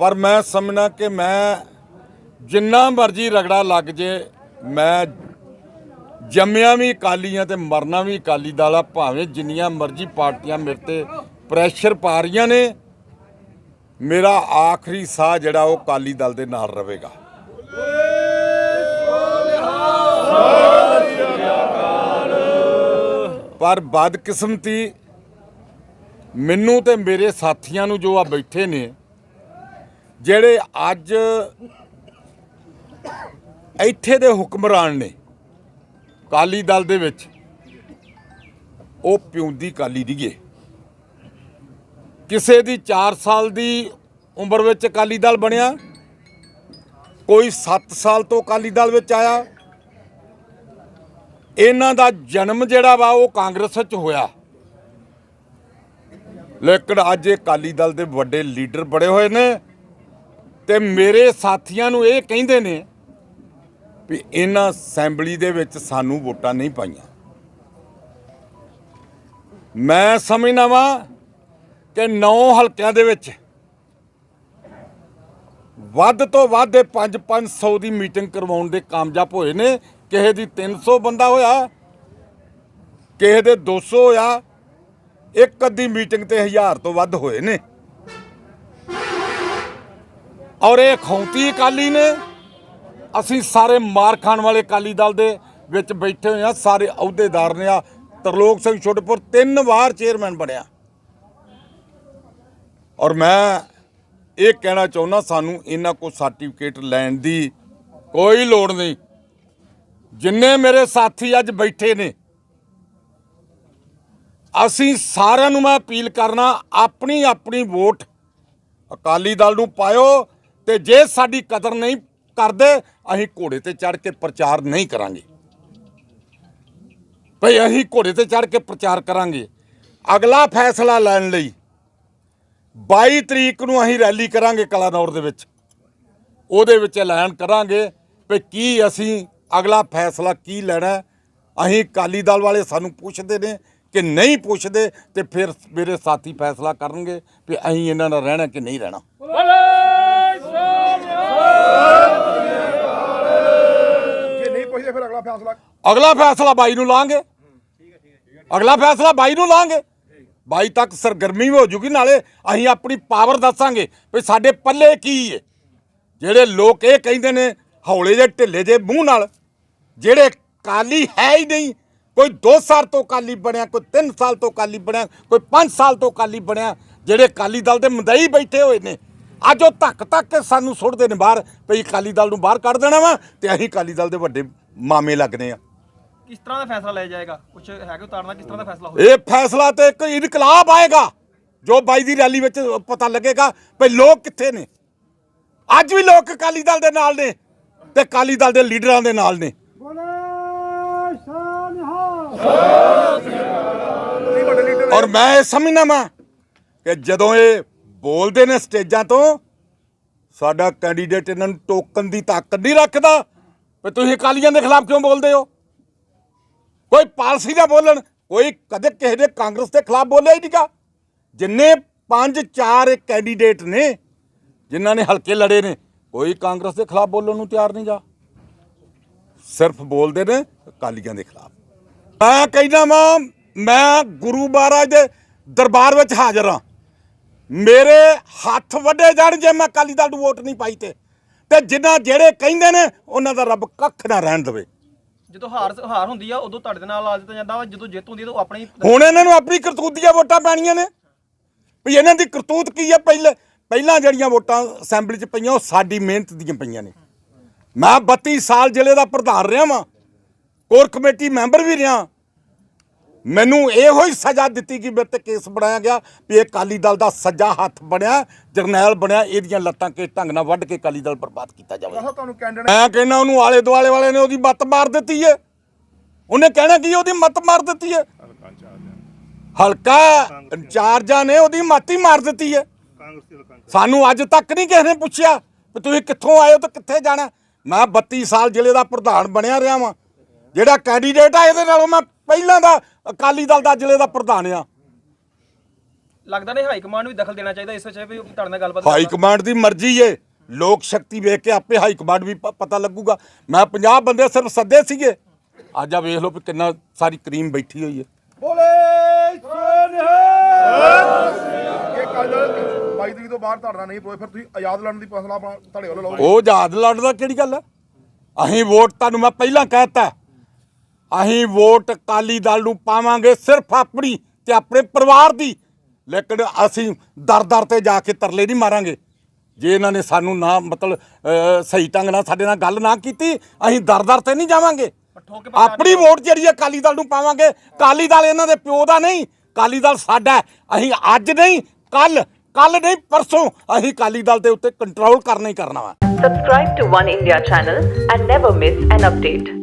ਪਰ ਮੈਂ ਸਮਝਣਾ ਕਿ ਮੈਂ ਜਿੰਨਾ ਮਰਜ਼ੀ ਰਗੜਾ ਲੱਗ ਜੇ, ਮੈਂ ਜੰਮਿਆ ਵੀ ਅਕਾਲੀ ਅਕਾਲੀਆਂ ਤੇ ਮਰਨਾ ਵੀ ਅਕਾਲੀ ਦਲ ਆ, ਭਾਵੇਂ ਜਿੰਨੀਆਂ ਮਰਜ਼ੀ ਪਾਰਟੀਆਂ ਮੇਰੇ ਤੇ ਪ੍ਰੈਸ਼ਰ ਪਾ ਰਹੀਆਂ ਨੇ, ਮੇਰਾ ਆਖਰੀ ਸਾਹ ਜਿਹੜਾ ਉਹ ਅਕਾਲੀ ਦਲ ਦੇ ਨਾਲ ਰਹੇਗਾ। ਪਰ ਬਦਕਿਸਮਤੀ ਮੈਨੂੰ ਤੇ ਮੇਰੇ ਸਾਥੀਆਂ ਨੂੰ ਜੋ ਆ ਬੈਠੇ ਨੇ ਜਿਹੜੇ ਅੱਜ ਇੱਥੇ ਦੇ ਹੁਕਮਰਾਨ ਨੇ ਕਾਲੀ ਦਲ ਦੇ ਵਿੱਚ, ਉਹ ਪਿਉਂਦੀ ਕਾਲੀ ਦੀਏ ਕਿਸੇ ਦੀ 4 ਸਾਲ ਦੀ ਉਮਰ ਵਿੱਚ ਅਕਾਲੀ ਦਲ ਬਣਿਆ, ਕੋਈ 7 ਸਾਲ ਤੋਂ ਅਕਾਲੀ ਦਲ ਵਿੱਚ ਆਇਆ। ਇਹਨਾਂ ਦਾ ਜਨਮ ਜਿਹੜਾ ਵਾ, ਉਹ ਕਾਂਗਰਸ ਵਿੱਚ ਹੋਇਆ। ਲੇਕਿਨ ਅੱਜ ਇਹ ਅਕਾਲੀ ਦਲ ਦੇ ਵੱਡੇ ਲੀਡਰ ਬੜੇ ਹੋਏ ਨੇ। ਤੇ ਮੇਰੇ ਸਾਥੀਆਂ ਨੂੰ ਇਹ ਕਹਿੰਦੇ ਨੇ ਵੀ ਇਹਨਾਂ ਅਸੈਂਬਲੀ ਦੇ ਵਿੱਚ ਸਾਨੂੰ ਵੋਟਾਂ ਨਹੀਂ ਪਾਈਆਂ। ਮੈਂ ਸਮਝਦਾ ਵਾਂ ਕਿ ਨੌ ਹਲਕਿਆਂ ਦੇ ਵਿੱਚ ਵੱਧ ਤੋਂ ਵੱਧ ਇਹ 5-500 ਦੀ ਮੀਟਿੰਗ ਕਰਵਾਉਣ ਦੇ ਕਾਮਯਾਬ ਹੋਏ ਨੇ। ਕਿਸੇ ਦੀ 300 ਬੰਦਾ ਹੋਇਆ, ਕਿਸੇ ਦੇ 200 ਹੋਇਆ, ਇੱਕ ਅੱਧੀ ਮੀਟਿੰਗ ਤੇ 1000 ਤੋਂ ਵੱਧ ਹੋਏ ਨੇ। ਔਰ ਇਹ ਖੌਂਤੀ ਅਕਾਲੀ ਨੇ। ਅਸੀਂ ਸਾਰੇ ਮਾਰ ਖਾਣ ਵਾਲੇ ਅਕਾਲੀ ਦਲ ਦੇ ਵਿੱਚ ਬੈਠੇ ਹੋਏ ਆ ਸਾਰੇ ਅਹੁਦੇਦਾਰ ਨੇ ਆ। ਤਰਲੋਕ ਸਿੰਘ ਛੋਟਪੁਰ ਤਿੰਨ ਵਾਰ ਚੇਅਰਮੈਨ ਬਣਿਆ। ਔਰ ਮੈਂ ਇਹ ਕਹਿਣਾ ਚਾਹੁੰਦਾ, ਸਾਨੂੰ ਇਹਨਾਂ ਕੋ ਸਰਟੀਫਿਕੇਟ ਲੈਣ ਦੀ ਕੋਈ ਲੋੜ ਨਹੀਂ। ਜਿੰਨੇ ਮੇਰੇ ਸਾਥੀ ਅੱਜ ਬੈਠੇ ਨੇ, ਅਸੀਂ ਸਾਰਿਆਂ ਨੂੰ ਮੈਂ ਅਪੀਲ ਕਰਨਾ ਆਪਣੀ ਆਪਣੀ ਵੋਟ ਅਕਾਲੀ ਦਲ ਨੂੰ ਪਾਇਓ। ਤੇ ਜੇ ਸਾਡੀ ਕਦਰ ਨਹੀਂ ਕਰਦੇ, ਅਸੀਂ ਘੋੜੇ ਤੇ ਚੜ ਕੇ ਪ੍ਰਚਾਰ ਨਹੀਂ ਕਰਾਂਗੇ। ਭਈ ਅਸੀਂ ਘੋੜੇ ਤੇ ਚੜ ਕੇ ਪ੍ਰਚਾਰ ਕਰਾਂਗੇ। ਅਗਲਾ ਫੈਸਲਾ ਲੈਣ ਲਈ 22 ਤਰੀਕ ਨੂੰ ਅਸੀਂ ਰੈਲੀ ਕਰਾਂਗੇ ਕਲਾਨੌਰ ਦੇ ਵਿੱਚ। ਉਹਦੇ ਵਿੱਚ ਐਲਾਨ ਕਰਾਂਗੇ ਵੀ ਕੀ ਅਸੀਂ ਅਗਲਾ ਫੈਸਲਾ ਕੀ ਲੈਣਾ ਅਸੀਂ ਅਕਾਲੀ ਦਲ ਵਾਲੇ ਸਾਨੂੰ ਪੁੱਛਦੇ ਨੇ ਕਿ ਨਹੀਂ ਪੁੱਛਦੇ ਤੇ ਫਿਰ ਮੇਰੇ ਸਾਥੀ ਫੈਸਲਾ ਕਰਨਗੇ ਵੀ ਅਸੀਂ ਇਹਨਾਂ ਨਾਲ ਰਹਿਣਾ ਕਿ ਨਹੀਂ ਰਹਿਣਾ। ਅਗਲਾ ਫੈਸਲਾ ਅਗਲਾ ਫੈਸਲਾ ਬਾਈ ਨੂੰ ਲਾਂਗੇ। ਅਗਲਾ ਫੈਸਲਾ ਬਾਈ ਨੂੰ ਲਾਂਗੇ। ਬਾਈ ਤੱਕ ਸਰਗਰਮੀ ਵੀ ਹੋ ਜੂਗੀ, ਨਾਲੇ ਅਸੀਂ ਆਪਣੀ ਪਾਵਰ ਦੱਸਾਂਗੇ ਵੀ ਸਾਡੇ ਪੱਲੇ ਕੀ ਹੈ ਜਿਹੜੇ ਲੋਕ ਇਹ ਕਹਿੰਦੇ ਨੇ, ਹੌਲੇ ਜੇ ਢਿੱਲੇ ਜੇ ਮੂੰਹ ਨਾਲ, ਜਿਹੜੇ ਕਾਲੀ ਹੈ ਹੀ ਨਹੀਂ, ਕੋਈ 2 ਸਾਲ ਤੋਂ ਕਾਲੀ ਬਣਿਆ, ਕੋਈ 3 ਸਾਲ ਤੋਂ ਕਾਲੀ ਬਣਿਆ, ਕੋਈ 5 ਸਾਲ ਤੋਂ ਕਾਲੀ ਬਣਿਆ, ਜਿਹੜੇ ਕਾਲੀ ਦਲ ਦੇ ਮਦਈ ਬੈਠੇ ਹੋਏ ਨੇ, ਅੱਜ ਉਹ ਧੱਕ ਧੱਕ ਸਾਨੂੰ ਸੁੱਟਦੇ ਨੇ ਬਾਹਰ, ਵੀ ਕਾਲੀ ਦਲ ਨੂੰ ਬਾਹਰ ਕੱਢ ਦੇਣਾ ਵਾ, ਤੇ ਅਸੀਂ ਕਾਲੀ ਦਲ ਦੇ ਵੱਡੇ ਮਾਮੇ ਲੱਗਨੇ ਆ। ਕਿਸ ਤਰ੍ਹਾਂ ਦਾ ਫੈਸਲਾ ਲਿਆ ਜਾਏਗਾ? ਕੁਝ ਹੈ ਕਿ ਉਤਾਰਨਾ? ਕਿਸ ਤਰ੍ਹਾਂ ਦਾ ਫੈਸਲਾ ਹੋਵੇ ਇਹ ਫੈਸਲਾ ਤੇ ਇੱਕ ਇਨਕਲਾਬ ਆਏਗਾ ਜੋ ਬਾਈ ਦੀ ਰੈਲੀ ਵਿੱਚ ਪਤਾ ਲੱਗੇਗਾ ਭਈ ਲੋਕ ਕਿੱਥੇ ਨੇ। ਅੱਜ ਵੀ ਲੋਕ ਅਕਾਲੀ ਦਲ ਦੇ ਨਾਲ ਨੇ ਤੇ ਅਕਾਲੀ ਦਲ ਦੇ ਲੀਡਰਾਂ ਦੇ ਨਾਲ ਨੇ। ਔਰ ਮੈਂ ਇਹ ਸਮਝਣਾ ਵਾਂ ਕਿ ਜਦੋਂ ਇਹ ਬੋਲਦੇ ਨੇ ਸਟੇਜਾਂ ਤੋਂ ਸਾਡਾ ਕੈਂਡੀਡੇਟ ਇਹਨਾਂ ਨੂੰ ਟੋਕਨ ਦੀ ਤਾਕਤ ਨਹੀਂ ਰੱਖਦਾ ਵੀ ਤੁਸੀਂ ਅਕਾਲੀਆਂ ਦੇ ਖਿਲਾਫ ਕਿਉਂ ਬੋਲਦੇ ਹੋ? ਕੋਈ ਪਾਲਸੀ ਨਾ ਬੋਲਣ, ਕੋਈ ਕਦੇ ਕਿਸੇ ਦੇ ਕਾਂਗਰਸ ਦੇ ਖਿਲਾਫ ਬੋਲਿਆ ਹੀ ਨਹੀਂਗਾ। ਜਿੰਨੇ ਪੰਜ, ਚਾਰ ਕੈਂਡੀਡੇਟ ਨੇ, ਜਿਨ੍ਹਾਂ ਨੇ ਹਲਕੇ ਲੜੇ ਨੇ, ਕੋਈ ਕਾਂਗਰਸ ਦੇ ਖਿਲਾਫ ਬੋਲਣ ਨੂੰ ਤਿਆਰ ਨਹੀਂਗਾ। ਸਿਰਫ ਬੋਲਦੇ ਨੇ ਅਕਾਲੀਆਂ ਦੇ ਖਿਲਾਫ। ਮੈਂ ਕਹਿੰਦਾ ਵਾਂ, ਮੈਂ ਗੁਰੂ ਮਹਾਰਾਜ ਦੇ ਦਰਬਾਰ ਵਿੱਚ ਹਾਜ਼ਰ ਹਾਂ। ਮੇਰੇ ਹੱਥ ਵੱਡੇ ਜਾਣ ਜੇ ਮੈਂ ਅਕਾਲੀ ਦਲ ਨੂੰ ਵੋਟ ਨਹੀਂ ਪਾਈ ਤੇ। ਤੇ ਜਿਨ੍ਹਾਂ ਜਿਹੜੇ ਕਹਿੰਦੇ ਨੇ ਉਹਨਾਂ ਦਾ ਰੱਬ ਕੱਖ ਨਾ ਰਹਿਣ ਦੇਵੇ। ਜਦੋਂ ਹਾਰ ਹਾਰ ਹੁੰਦੀ ਆ ਉਦੋਂ ਤੁਹਾਡੇ ਨਾਲ ਆ ਜਾਂਦਾ ਵਾ ਜਦੋਂ ਜਿੱਤ ਹੁੰਦੀ ਆ ਉਦੋਂ ਆਪਣੀ ਹੁਣ ਇਹਨਾਂ ਨੂੰ ਆਪਣੀ ਕਰਤੂਤ ਦੀਆਂ ਵੋਟਾਂ ਪੈਣੀਆਂ ਨੇ। ਵੀ ਇਹਨਾਂ ਦੀ ਕਰਤੂਤ ਕੀ ਹੈ ਪਹਿਲੇ ਪਹਿਲਾਂ ਜਿਹੜੀਆਂ ਵੋਟਾਂ ਅਸੈਂਬਲੀ 'ਚ ਪਈਆਂ ਉਹ ਸਾਡੀ ਮਿਹਨਤ ਦੀਆਂ ਪਈਆਂ ਨੇ। ਮੈਂ 32 ਸਾਲ ਜ਼ਿਲ੍ਹੇ ਦਾ ਪ੍ਰਧਾਨ ਰਿਹਾ ਵਾਂ। ਕੋਰ ਕਮੇਟੀ ਮੈਂਬਰ ਵੀ ਰਿਹਾ। ਮੈਨੂੰ ਇਹੋ ਹੀ ਸਜ਼ਾ ਦਿੱਤੀ ਕਿ ਮੇਰੇ ਤੇ ਕੇਸ ਬਣਾਇਆ ਗਿਆ ਵੀ ਇਹ ਅਕਾਲੀ ਦਲ ਦਾ ਸੱਜਾ ਹੱਥ ਬਣਿਆ ਜਰਨੈਲ ਬਣਿਆ ਇਹਦੀਆਂ ਲੱਤਾਂ ਕੇ ਢੰਗ ਨਾਲ ਵੱਢ ਕੇ ਅਕਾਲੀ ਦਲ ਬਰਬਾਦ ਕੀਤਾ ਜਾਵੇ। ਆਹੋ ਤੁਹਾਨੂੰ ਕੈਂਡੀਡੇਟ ਮੈਂ ਕਹਿੰਦਾ ਉਹਨੂੰ ਆਲੇ ਦੁਆਲੇ ਵਾਲੇ ਨੇ ਉਹਦੀ ਮੱਤ ਮਾਰ ਦਿੱਤੀ ਏ। ਉਹਨੇ ਕਹਿਣਾ ਕੀ ਉਹਦੀ ਮੱਤ ਮਾਰ ਦਿੱਤੀ ਏ? ਹਲਕਾ ਇੰਚਾਰਜਾਂ ਨੇ ਉਹਦੀ ਮੱਤ ਹੀ ਮਾਰ ਦਿੱਤੀ ਏ। ਸਾਨੂੰ ਅੱਜ ਤੱਕ ਨਹੀਂ ਕਿਸੇ ਨੇ ਪੁੱਛਿਆ ਵੀ ਤੁਸੀਂ ਕਿੱਥੋਂ ਆਏ ਹੋ ਤੇ ਕਿੱਥੇ ਜਾਣਾ। ਮੈਂ 32 ਸਾਲ ਜ਼ਿਲ੍ਹੇ ਦਾ ਪ੍ਰਧਾਨ ਬਣਿਆ ਰਿਹਾ ਵਾਂ। ਜਿਹੜਾ ਕੈਂਡੀਡੇਟ ਆ ਇਹਦੇ ਨਾਲੋਂ ਮੈਂ ਪਹਿਲਾਂ ਦਾ ਅਕਾਲੀ ਦਲ ਦਾ ਜ਼ਿਲ੍ਹੇ ਦਾ ਪ੍ਰਧਾਨ ਆ। ਲੱਗਦਾ ਨਹੀਂ ਹਾਈ ਕਮਾਂਡ ਨੂੰ ਵੀ ਦਖਲ ਦੇਣਾ ਚਾਹੀਦਾ ਇਸ ਵਿੱਚ ਵੀ ਤੁਹਾਡੇ ਨਾਲ ਗੱਲਬਾਤ ਹਾਈ ਕਮਾਂਡ ਦੀ ਮਰਜ਼ੀ ਏ। ਲੋਕ ਸ਼ਕਤੀ ਵੇਖ ਕੇ ਆਪੇ ਹਾਈ ਕਮਾਂਡ ਵੀ ਪ- ਪਤਾ ਲੱਗੂਗਾ। ਮੈਂ 50 ਬੰਦੇ ਸਿਰਫ ਸੱਦੇ ਸੀਗੇ। ਅੱਜ ਆ ਵੇਖ ਲਓ ਵੀ ਕਿੰਨਾ ਸਾਰੀ ਕਰੀਮ ਬੈਠੀ ਹੋਈ ਸੋਨਿਹਾ ਇਹ ਕੱਲ 22 ਤਰੀਕ ਤੋਂ ਬਾਅਦ ਤੁਹਾਡਾ ਨਹੀਂ ਪੋਏ ਫਿਰ ਤੁਸੀਂ ਆਜ਼ਾਦ ਲੜਨ ਦੀ ਫੈਸਲਾ ਆਪਣਾ ਤੁਹਾਡੇ ਵੱਲੋਂ ਉਹ ਆਜ਼ਾਦ ਲੜਦਾ ਕਿਹੜੀ ਗੱਲ ਹੈ ਅਸੀਂ ਵੋਟ ਤੁਹਾਨੂੰ ਮੈਂ ਪਹਿਲਾਂ ਕਹਿਤਾ ਅਸੀਂ ਵੋਟ ਅਕਾਲੀ ਦਲ ਨੂੰ ਪਾਵਾਂਗੇ ਸਿਰਫ ਆਪਣੀ ਤੇ ਆਪਣੇ ਪਰਿਵਾਰ ਦੀ। ਲੇਕਿਨ ਅਸੀਂ ਦਰ ਦਰ ਤੇ ਜਾ ਕੇ ਤਰਲੇ ਨਹੀਂ ਮਾਰਾਂਗੇ। ਜੇ ਇਹਨਾਂ ਨੇ ਸਾਨੂੰ ਨਾ ਮਤਲਬ ਸਹੀ ਢੰਗ ਨਾਲ ਸਾਡੇ ਨਾਲ ਗੱਲ ਨਾ ਕੀਤੀ ਅਸੀਂ ਦਰ ਦਰ ਤੇ ਨਹੀਂ ਜਾਵਾਂਗੇ। ਆਪਣੀ ਵੋਟ ਜਿਹੜੀ ਹੈ ਅਕਾਲੀ ਦਲ ਨੂੰ ਪਾਵਾਂਗੇ। ਅਕਾਲੀ ਦਲ ਇਹਨਾਂ ਦੇ ਪਿਓ ਦਾ ਨਹੀਂ ਅਕਾਲੀ ਦਲ ਸਾਡਾ ਹੈ। ਅਸੀਂ ਅੱਜ ਨਹੀਂ ਕੱਲ ਕੱਲ ਨਹੀਂ ਪਰਸੋਂ ਅਸੀਂ ਅਕਾਲੀ ਦਲ ਦੇ ਉੱਤੇ ਕੰਟਰੋਲ ਕਰਨਾ ਹੀ ਕਰਨਾ ਵਾ। Subscribe to One India channel and never miss an update.